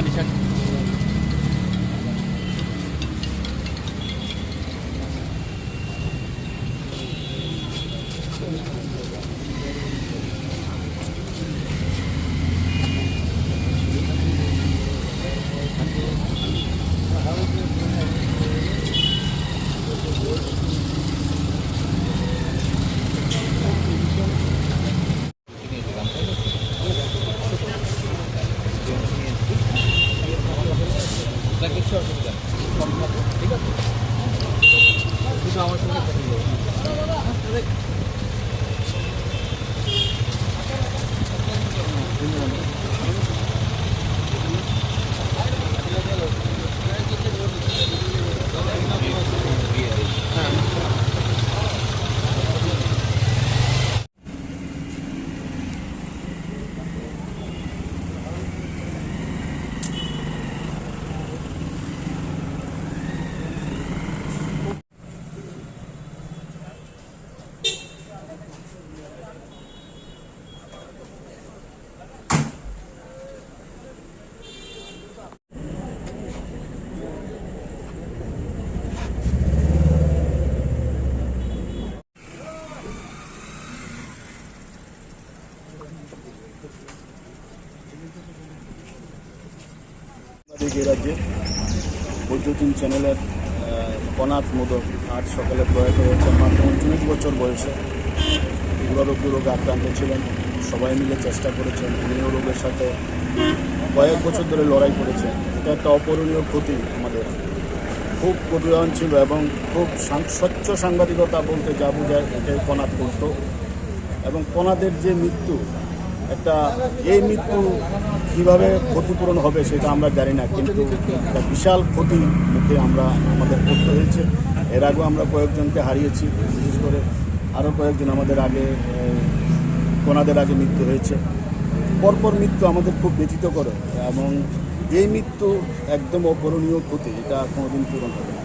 man nicht আমাদের যে রাজ্যে বৈদ্যুতিন চ্যানেলের কনাথ মোদক আজ সকালে প্রয়াত হয়েছেন মাত্র উনত্রিশ বছর বয়সে। দুরারোগ্য রোগে আক্রান্ত ছিলেন। সবাই মিলে চেষ্টা করেছেন। উনিও রোগের সাথে কয়েক বছর ধরে লড়াই করেছেন। এটা একটা অপূরণীয় ক্ষতি আমাদের। খুব প্রতিদান ছিল এবং খুব স্বচ্ছ সাংবাদিকতা বলতে যা বোঝায় এটাই কনাথ করতো এবং কণাদের যে মৃত্যু একটা এই মৃত্যু কীভাবে ক্ষতিপূরণ হবে সেটা আমরা জানি না, কিন্তু একটা বিশাল ক্ষতি মুখে আমরা আমাদের করতে হয়েছে। এর আগেও আমরা কয়েকজনকে হারিয়েছি, বিশেষ করে আরও কয়েকজন আমাদের আগে কোনাদের আগে মৃত্যু হয়েছে। পরপর মৃত্যু আমাদের খুব ব্যথিত করে এবং এই মৃত্যু একদম অপূরণীয় ক্ষতি, এটা কোনোদিন পূরণ হবে না।